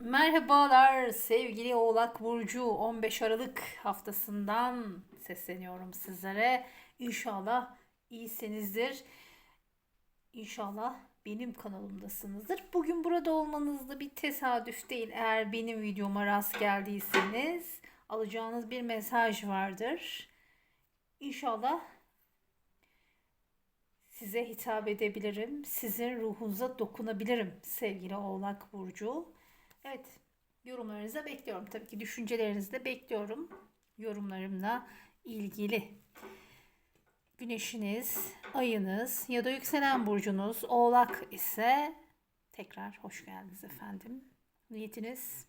Merhabalar sevgili Oğlak Burcu 15 Aralık haftasından sesleniyorum sizlere. İnşallah iyisinizdir. İnşallah benim kanalımdasınızdır. Bugün burada olmanız da bir tesadüf değil. Eğer benim videoma rast geldiyseniz alacağınız bir mesaj vardır. İnşallah size hitap edebilirim. Sizin ruhunuza dokunabilirim sevgili Oğlak Burcu. Evet, yorumlarınızı bekliyorum. Tabii ki düşüncelerinizi de bekliyorum. Yorumlarımla ilgili. Güneşiniz, ayınız ya da yükselen burcunuz Oğlak ise tekrar hoş geldiniz efendim. Niyetiniz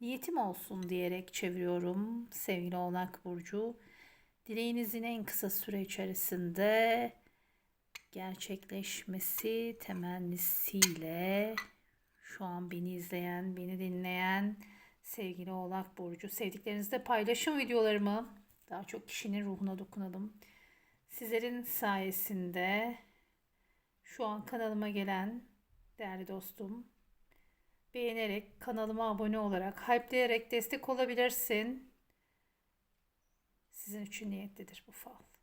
niyetim olsun diyerek çeviriyorum sevgili Oğlak Burcu. Dileğinizin en kısa süre içerisinde gerçekleşmesi temennisiyle şu an beni izleyen, beni dinleyen sevgili Oğlak Burcu. Sevdiklerinizle paylaşın videolarımı. Daha çok kişinin ruhuna dokunalım. Sizlerin sayesinde şu an kanalıma gelen değerli dostum beğenerek, kanalıma abone olarak, hype'leyerek destek olabilirsin. Sizin için niyetlidir bu fal.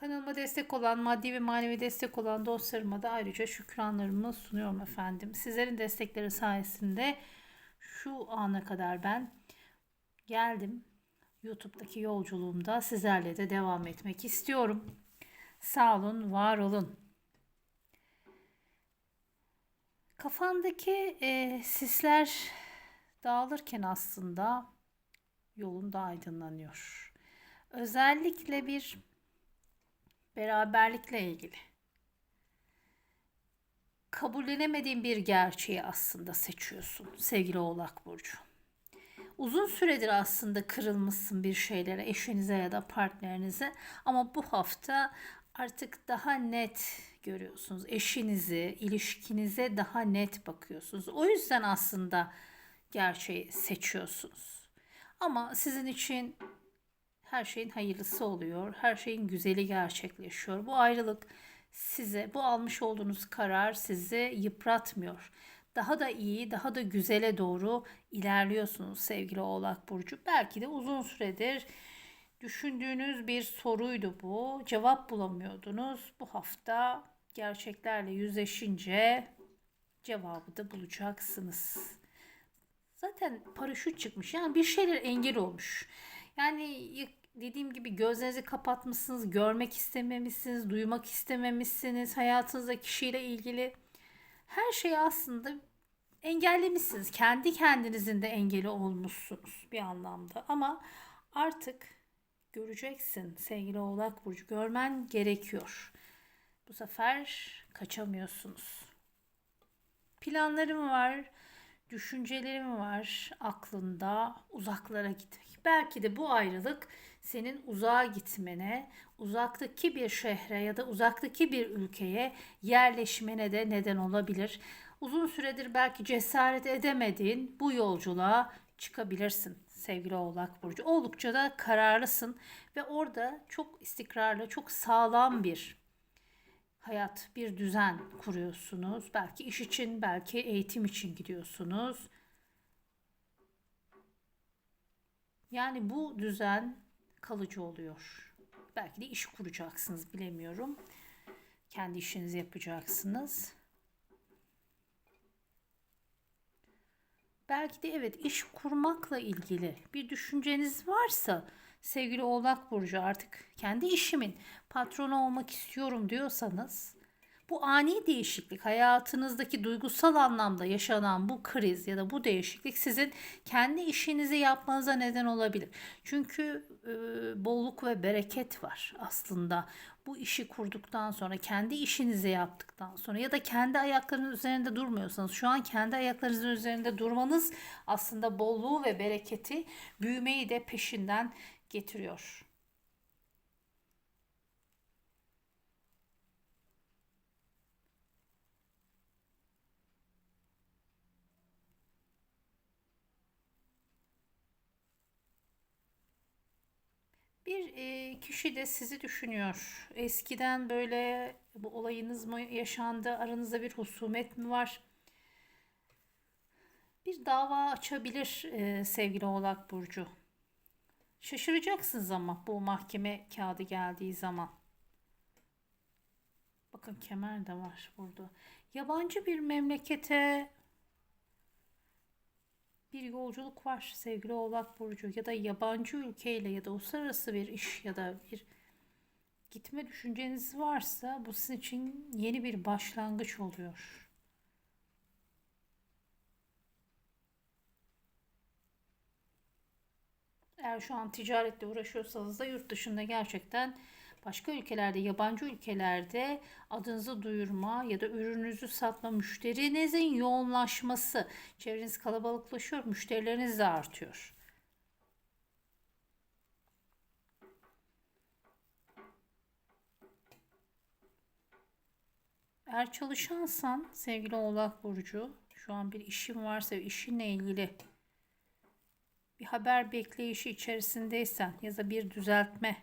Kanalıma destek olan, maddi ve manevi destek olan dostlarıma da ayrıca şükranlarımı sunuyorum efendim. Sizlerin destekleri sayesinde şu ana kadar ben geldim. YouTube'daki yolculuğumda sizlerle de devam etmek istiyorum. Sağ olun, var olun. Kafandaki e, sisler dağılırken aslında yolun da aydınlanıyor. Özellikle bir beraberlikle ilgili. Kabullenemediğin bir gerçeği aslında seçiyorsun sevgili Oğlak Burcu. Uzun süredir aslında kırılmışsın bir şeylere, eşinize ya da partnerinize ama bu hafta artık daha net görüyorsunuz. Eşinizi, ilişkinize daha net bakıyorsunuz. O yüzden aslında gerçeği seçiyorsunuz. Ama sizin için her şeyin hayırlısı oluyor. Her şeyin güzeli gerçekleşiyor. Bu ayrılık size, bu almış olduğunuz karar sizi yıpratmıyor. Daha da iyi, daha da güzele doğru ilerliyorsunuz sevgili Oğlak Burcu. Belki de uzun süredir düşündüğünüz bir soruydu bu. Cevap bulamıyordunuz. Bu hafta gerçeklerle yüzleşince cevabı da bulacaksınız. Zaten paraşüt çıkmış. Yani bir şeyler engel olmuş. Yani dediğim gibi gözlerinizi kapatmışsınız, görmek istememişsiniz, duymak istememişsiniz. Hayatınızda kişiyle ilgili her şeyi aslında engellemişsiniz. Kendi kendinizin de engeli olmuşsunuz bir anlamda. Ama artık göreceksin sevgili Oğlak Burcu. Görmen gerekiyor. Bu sefer kaçamıyorsunuz. Planlarım var, düşüncelerim var aklında uzaklara gitmek. Belki de bu ayrılık senin uzağa gitmene, uzaktaki bir şehre ya da uzaktaki bir ülkeye yerleşmene de neden olabilir. Uzun süredir belki cesaret edemediğin bu yolculuğa çıkabilirsin sevgili Oğlak Burcu. Oldukça da kararlısın ve orada çok istikrarlı, çok sağlam bir hayat, bir düzen kuruyorsunuz. Belki iş için, belki eğitim için gidiyorsunuz. Yani bu düzen kalıcı oluyor. Belki de iş kuracaksınız bilemiyorum. Kendi işinizi yapacaksınız. Belki de evet iş kurmakla ilgili bir düşünceniz varsa sevgili Oğlak Burcu artık kendi işimin patronu olmak istiyorum diyorsanız bu ani değişiklik hayatınızdaki duygusal anlamda yaşanan bu kriz ya da bu değişiklik sizin kendi işinizi yapmanıza neden olabilir. Çünkü e, bolluk ve bereket var aslında. Bu işi kurduktan sonra, kendi işinizi yaptıktan sonra ya da kendi ayaklarınız üzerinde durmuyorsanız, şu an kendi ayaklarınızın üzerinde durmanız aslında bolluğu ve bereketi, büyümeyi de peşinden getiriyor. Bir e, kişi de sizi düşünüyor. Eskiden böyle bu olayınız mı yaşandı? Aranızda bir husumet mi var? bir dava açabilir e, sevgili Oğlak Burcu. Şaşıracaksınız ama bu mahkeme kağıdı geldiği zaman. Bakın kemer de var burada. Yabancı bir memlekete bir yolculuk var sevgili Oğlak Burcu ya da yabancı ülkeyle ya da uluslararası bir iş ya da bir gitme düşünceniz varsa bu sizin için yeni bir başlangıç oluyor. Eğer şu an ticaretle uğraşıyorsanız da yurt dışında gerçekten başka ülkelerde, yabancı ülkelerde adınızı duyurma ya da ürününüzü satma, müşterinizin yoğunlaşması, çevreniz kalabalıklaşıyor, müşterileriniz de artıyor. Eğer çalışansan sevgili Oğlak Burcu, şu an bir işin varsa işinle ilgili bir haber bekleyişi içerisindeysen ya da bir düzeltme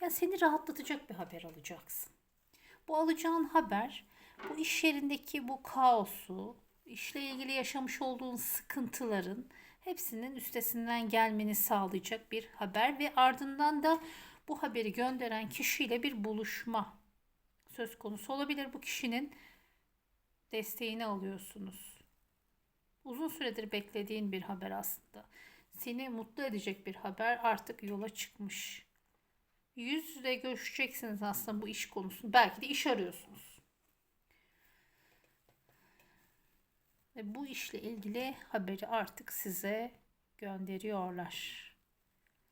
ya seni rahatlatacak bir haber alacaksın. Bu alacağın haber bu iş yerindeki bu kaosu, işle ilgili yaşamış olduğun sıkıntıların hepsinin üstesinden gelmeni sağlayacak bir haber ve ardından da bu haberi gönderen kişiyle bir buluşma söz konusu olabilir. Bu kişinin desteğini alıyorsunuz. Uzun süredir beklediğin bir haber aslında. Seni mutlu edecek bir haber artık yola çıkmış. Yüz yüze görüşeceksiniz aslında bu iş konusunu. Belki de iş arıyorsunuz. Ve bu işle ilgili haberi artık size gönderiyorlar.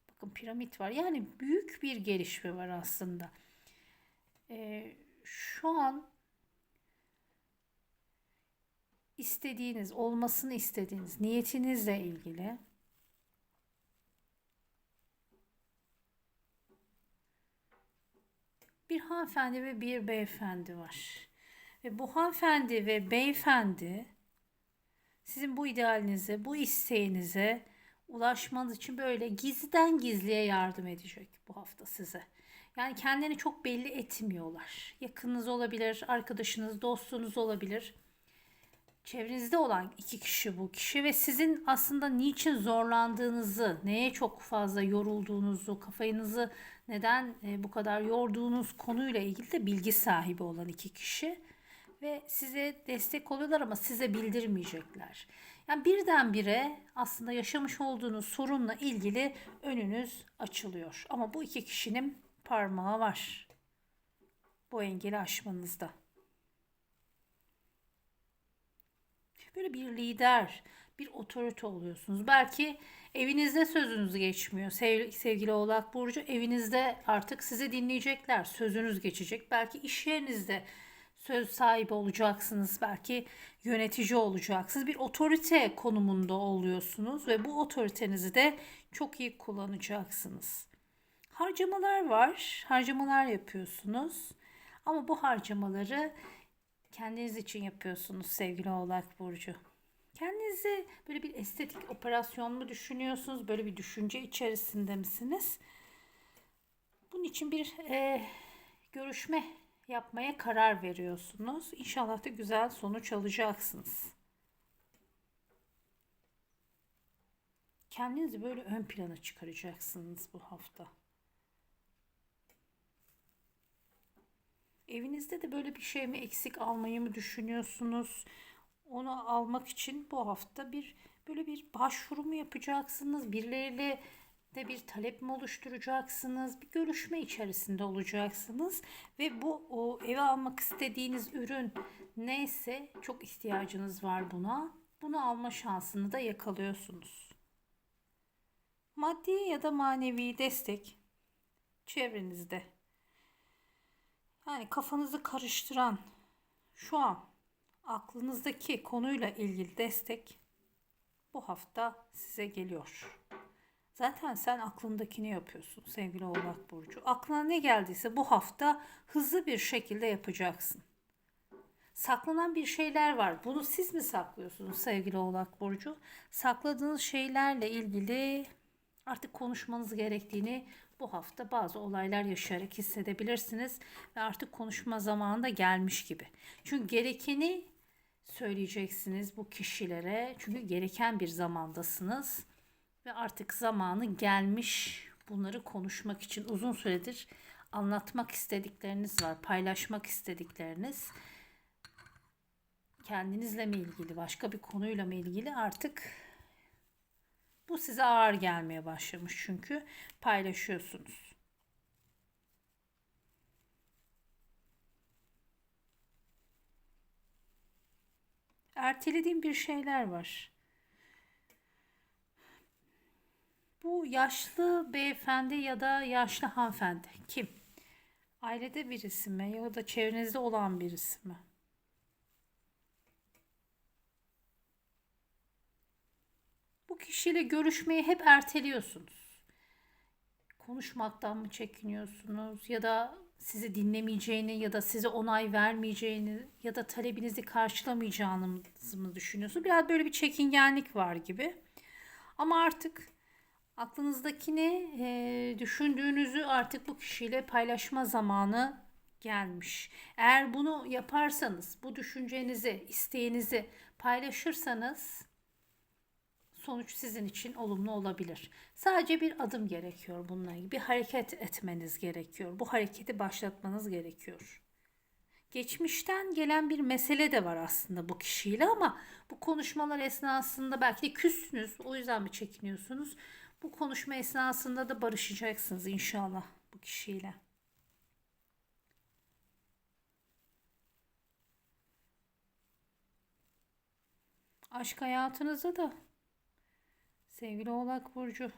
Bakın piramit var. Yani büyük bir gelişme var aslında. Ee, şu an istediğiniz, olmasını istediğiniz niyetinizle ilgili bir hanımefendi ve bir beyefendi var. Ve bu hanımefendi ve beyefendi sizin bu idealinize, bu isteğinize ulaşmanız için böyle gizliden gizliye yardım edecek bu hafta size. Yani kendini çok belli etmiyorlar. Yakınınız olabilir, arkadaşınız, dostunuz olabilir. Çevrenizde olan iki kişi bu kişi ve sizin aslında niçin zorlandığınızı, neye çok fazla yorulduğunuzu, kafanızı neden e, bu kadar yorduğunuz konuyla ilgili de bilgi sahibi olan iki kişi ve size destek oluyorlar ama size bildirmeyecekler. Yani birdenbire aslında yaşamış olduğunuz sorunla ilgili önünüz açılıyor. Ama bu iki kişinin parmağı var. Bu engeli aşmanızda. Böyle bir lider, bir otorite oluyorsunuz. Belki evinizde sözünüz geçmiyor. Sev, sevgili Oğlak Burcu evinizde artık sizi dinleyecekler. Sözünüz geçecek. Belki iş yerinizde söz sahibi olacaksınız. Belki yönetici olacaksınız. Bir otorite konumunda oluyorsunuz ve bu otoritenizi de çok iyi kullanacaksınız. Harcamalar var. Harcamalar yapıyorsunuz. Ama bu harcamaları kendiniz için yapıyorsunuz sevgili Oğlak Burcu. Kendinizi böyle bir estetik operasyon mu düşünüyorsunuz? Böyle bir düşünce içerisinde misiniz? Bunun için bir e, görüşme yapmaya karar veriyorsunuz. İnşallah da güzel sonuç alacaksınız. Kendinizi böyle ön plana çıkaracaksınız bu hafta. Evinizde de böyle bir şey mi eksik almayı mı düşünüyorsunuz? Onu almak için bu hafta bir böyle bir başvuru mu yapacaksınız? Birileriyle de bir talep mi oluşturacaksınız? Bir görüşme içerisinde olacaksınız ve bu o eve almak istediğiniz ürün neyse çok ihtiyacınız var buna. Bunu alma şansını da yakalıyorsunuz. Maddi ya da manevi destek çevrenizde. Yani kafanızı karıştıran şu an aklınızdaki konuyla ilgili destek bu hafta size geliyor. Zaten sen aklındakini yapıyorsun sevgili Oğlak Burcu. Aklına ne geldiyse bu hafta hızlı bir şekilde yapacaksın. Saklanan bir şeyler var. Bunu siz mi saklıyorsunuz sevgili Oğlak Burcu? Sakladığınız şeylerle ilgili artık konuşmanız gerektiğini bu hafta bazı olaylar yaşayarak hissedebilirsiniz ve artık konuşma zamanı da gelmiş gibi. Çünkü gerekeni söyleyeceksiniz bu kişilere. Çünkü gereken bir zamandasınız ve artık zamanı gelmiş bunları konuşmak için uzun süredir anlatmak istedikleriniz var, paylaşmak istedikleriniz kendinizle mi ilgili, başka bir konuyla mı ilgili artık bu size ağır gelmeye başlamış çünkü paylaşıyorsunuz. Ertelediğim bir şeyler var. Bu yaşlı beyefendi ya da yaşlı hanımefendi kim? Ailede birisi mi ya da çevrenizde olan birisi mi? Bu kişiyle görüşmeyi hep erteliyorsunuz. Konuşmaktan mı çekiniyorsunuz ya da sizi dinlemeyeceğini ya da size onay vermeyeceğini ya da talebinizi karşılamayacağınızı mı düşünüyorsunuz? Biraz böyle bir çekingenlik var gibi. Ama artık aklınızdakini e, düşündüğünüzü artık bu kişiyle paylaşma zamanı gelmiş. Eğer bunu yaparsanız, bu düşüncenizi, isteğinizi paylaşırsanız sonuç sizin için olumlu olabilir. Sadece bir adım gerekiyor bununla ilgili. Bir hareket etmeniz gerekiyor. Bu hareketi başlatmanız gerekiyor. Geçmişten gelen bir mesele de var aslında bu kişiyle ama bu konuşmalar esnasında belki de küssünüz. O yüzden mi çekiniyorsunuz? Bu konuşma esnasında da barışacaksınız inşallah bu kişiyle. Aşk hayatınızda da sevgili Oğlak Burcu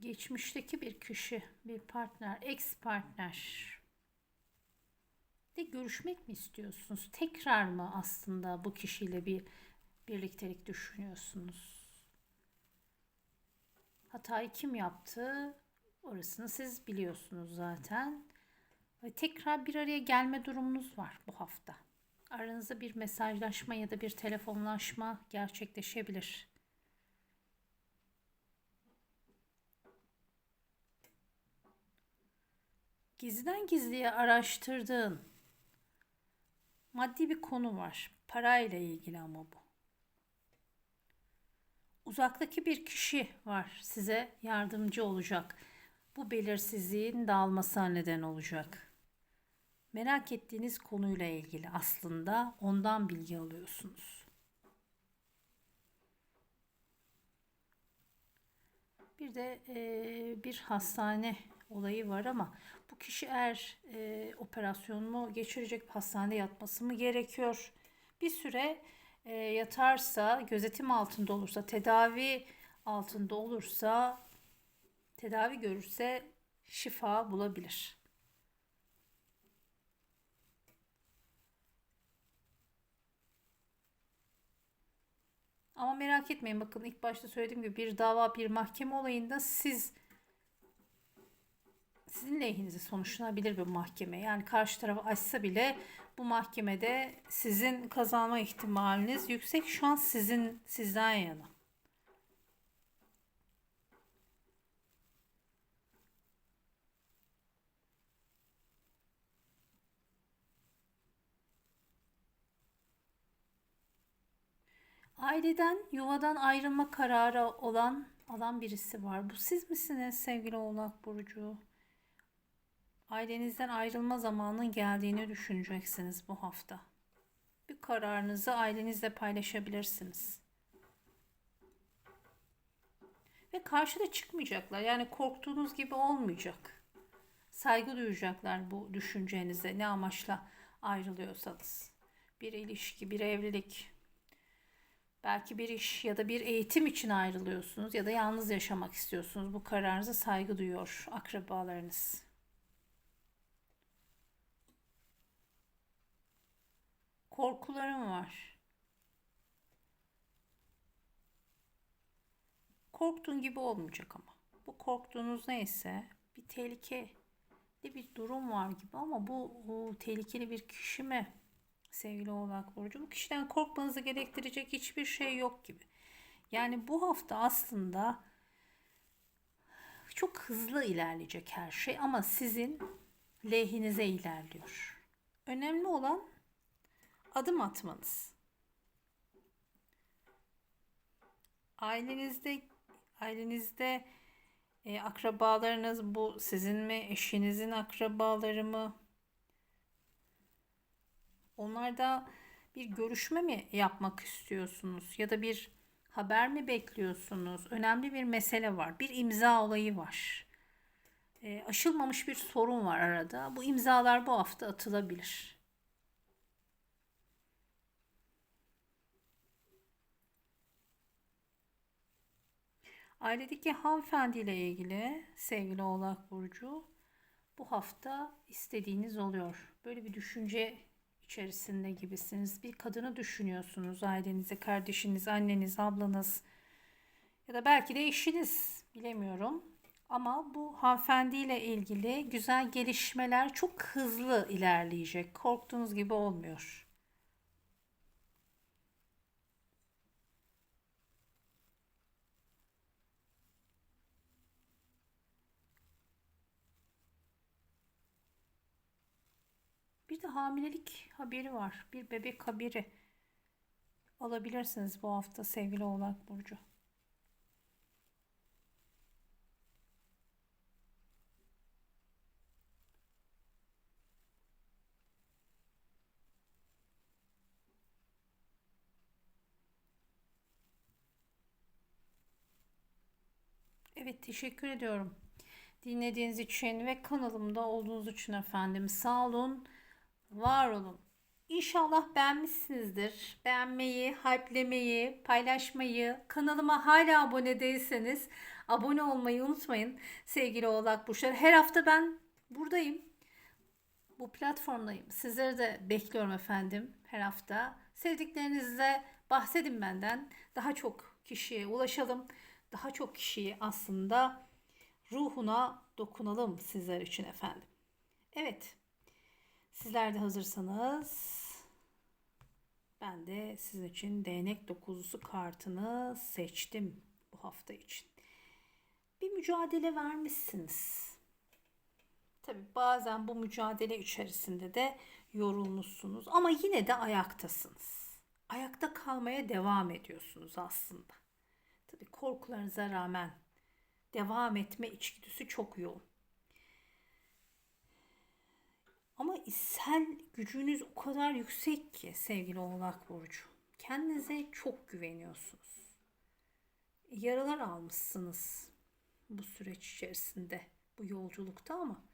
geçmişteki bir kişi, bir partner, ex partner de görüşmek mi istiyorsunuz? Tekrar mı aslında bu kişiyle bir birliktelik düşünüyorsunuz? Hatayı kim yaptı? Orasını siz biliyorsunuz zaten. Ve tekrar bir araya gelme durumunuz var bu hafta. Aranızda bir mesajlaşma ya da bir telefonlaşma gerçekleşebilir. Gizliden gizliye araştırdığın maddi bir konu var. Parayla ilgili ama bu. Uzaktaki bir kişi var size yardımcı olacak. Bu belirsizliğin dağılmasına neden olacak. Merak ettiğiniz konuyla ilgili aslında ondan bilgi alıyorsunuz. Bir de e, bir hastane olayı var ama bu kişi eğer e, operasyonunu geçirecek hastanede yatması mı gerekiyor? Bir süre e, yatarsa, gözetim altında olursa, tedavi altında olursa, tedavi görürse şifa bulabilir. Ama merak etmeyin bakın ilk başta söylediğim gibi bir dava bir mahkeme olayında siz sizin lehinize sonuçlanabilir bir mahkeme. Yani karşı tarafı açsa bile bu mahkemede sizin kazanma ihtimaliniz yüksek. Şu an sizin sizden yana. Aileden, yuvadan ayrılma kararı olan alan birisi var. Bu siz misiniz sevgili Oğlak Burcu? Ailenizden ayrılma zamanının geldiğini düşüneceksiniz bu hafta. Bir kararınızı ailenizle paylaşabilirsiniz. Ve karşıda çıkmayacaklar. Yani korktuğunuz gibi olmayacak. Saygı duyacaklar bu düşüncenize ne amaçla ayrılıyorsanız. Bir ilişki, bir evlilik, belki bir iş ya da bir eğitim için ayrılıyorsunuz ya da yalnız yaşamak istiyorsunuz. Bu kararınıza saygı duyuyor akrabalarınız. Korkularım var. Korktuğun gibi olmayacak ama. Bu korktuğunuz neyse bir tehlike bir durum var gibi ama bu, bu tehlikeli bir kişi mi sevgili oğlak burcu? Bu kişiden korkmanızı gerektirecek hiçbir şey yok gibi. Yani bu hafta aslında çok hızlı ilerleyecek her şey ama sizin lehinize ilerliyor. Önemli olan adım atmanız. Ailenizde ailenizde e, akrabalarınız bu sizin mi, eşinizin akrabaları mı? Onlarda bir görüşme mi yapmak istiyorsunuz ya da bir haber mi bekliyorsunuz? Önemli bir mesele var. Bir imza olayı var. E, aşılmamış bir sorun var arada. Bu imzalar bu hafta atılabilir. Ailedeki hanımefendiyle ilgili sevgili Oğlak Burcu bu hafta istediğiniz oluyor. Böyle bir düşünce içerisinde gibisiniz. Bir kadını düşünüyorsunuz ailenize, kardeşiniz, anneniz, ablanız ya da belki de eşiniz bilemiyorum. Ama bu hanımefendiyle ilgili güzel gelişmeler çok hızlı ilerleyecek. Korktuğunuz gibi olmuyor. Bir de hamilelik haberi var. Bir bebek haberi alabilirsiniz bu hafta sevgili Oğlak Burcu. Evet teşekkür ediyorum. Dinlediğiniz için ve kanalımda olduğunuz için efendim sağ olun, var olun. İnşallah beğenmişsinizdir. Beğenmeyi, hype'lemeyi, paylaşmayı, kanalıma hala abone değilseniz abone olmayı unutmayın sevgili Oğlak Burçları. Her hafta ben buradayım. Bu platformdayım. Sizleri de bekliyorum efendim her hafta. Sevdiklerinizle bahsedin benden. Daha çok kişiye ulaşalım. Daha çok kişiyi aslında ruhuna dokunalım sizler için efendim. Evet. Sizler de hazırsanız ben de sizin için değnek dokuzlusu kartını seçtim bu hafta için. Bir mücadele vermişsiniz. Tabi bazen bu mücadele içerisinde de yorulmuşsunuz ama yine de ayaktasınız. Ayakta kalmaya devam ediyorsunuz aslında. Tabi korkularınıza rağmen devam etme içgüdüsü çok yoğun. Ama içsel gücünüz o kadar yüksek ki sevgili Oğlak Burcu. Kendinize çok güveniyorsunuz. Yaralar almışsınız bu süreç içerisinde, bu yolculukta ama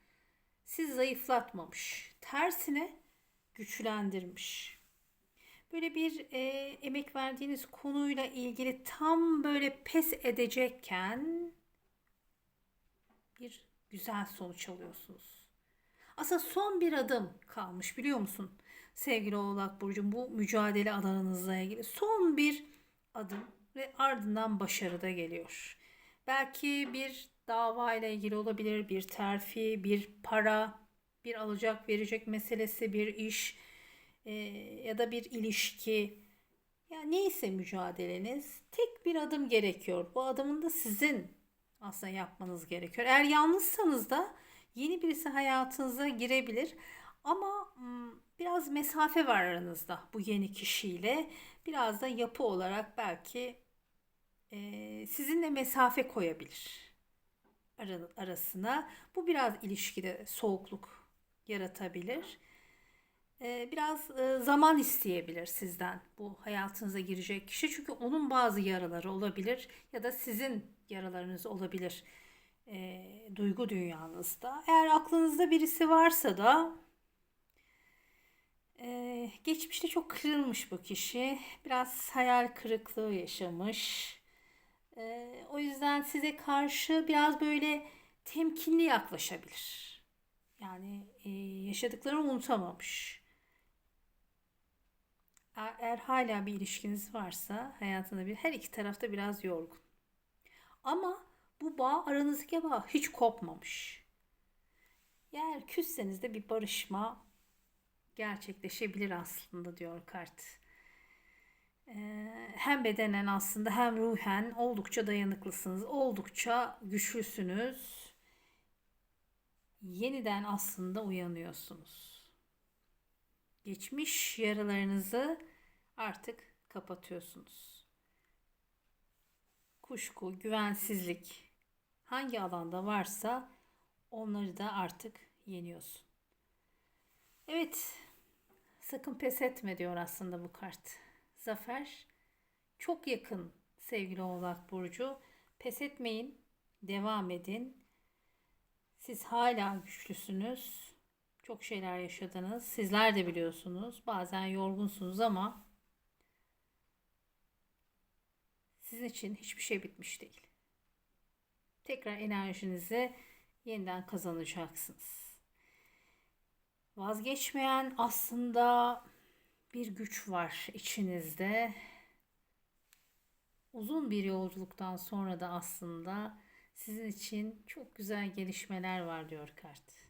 siz zayıflatmamış. Tersine güçlendirmiş. Böyle bir e, emek verdiğiniz konuyla ilgili tam böyle pes edecekken bir güzel sonuç alıyorsunuz. Aslında son bir adım kalmış biliyor musun? Sevgili Oğlak Burcu bu mücadele alanınızla ilgili son bir adım ve ardından başarı da geliyor. Belki bir dava ile ilgili olabilir, bir terfi, bir para, bir alacak verecek meselesi, bir iş e, ya da bir ilişki. Ya neyse mücadeleniz tek bir adım gerekiyor. Bu adımın da sizin aslında yapmanız gerekiyor. Eğer yalnızsanız da yeni birisi hayatınıza girebilir. Ama biraz mesafe var aranızda bu yeni kişiyle. Biraz da yapı olarak belki e, sizinle mesafe koyabilir arasına. Bu biraz ilişkide soğukluk yaratabilir. E, biraz e, zaman isteyebilir sizden bu hayatınıza girecek kişi. Çünkü onun bazı yaraları olabilir ya da sizin yaralarınız olabilir e, duygu dünyanızda. Eğer aklınızda birisi varsa da e, geçmişte çok kırılmış bu kişi. Biraz hayal kırıklığı yaşamış. E, o yüzden size karşı biraz böyle temkinli yaklaşabilir. Yani e, yaşadıklarını unutamamış. Eğer, eğer hala bir ilişkiniz varsa hayatında bir her iki tarafta biraz yorgun. Ama bu bağ aranızdaki bağ hiç kopmamış. Eğer küsseniz de bir barışma gerçekleşebilir aslında diyor kart. Ee, hem bedenen aslında hem ruhen oldukça dayanıklısınız. Oldukça güçlüsünüz. Yeniden aslında uyanıyorsunuz. Geçmiş yaralarınızı artık kapatıyorsunuz. Kuşku, güvensizlik hangi alanda varsa onları da artık yeniyorsun. Evet, sakın pes etme diyor aslında bu kart. Zafer çok yakın sevgili Oğlak Burcu. Pes etmeyin, devam edin. Siz hala güçlüsünüz. Çok şeyler yaşadınız. Sizler de biliyorsunuz. Bazen yorgunsunuz ama sizin için hiçbir şey bitmiş değil. Tekrar enerjinizi yeniden kazanacaksınız. Vazgeçmeyen aslında bir güç var içinizde. Uzun bir yolculuktan sonra da aslında sizin için çok güzel gelişmeler var diyor kart.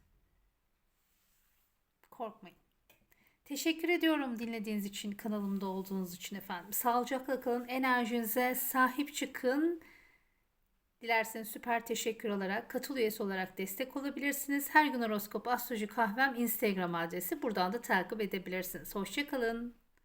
Korkmayın. Teşekkür ediyorum dinlediğiniz için, kanalımda olduğunuz için efendim. Sağlıcakla kalın, enerjinize sahip çıkın. Dilerseniz süper teşekkür olarak, katıl üyesi olarak destek olabilirsiniz. Her gün horoskop astroloji kahvem Instagram adresi. Buradan da takip edebilirsiniz. Hoşçakalın.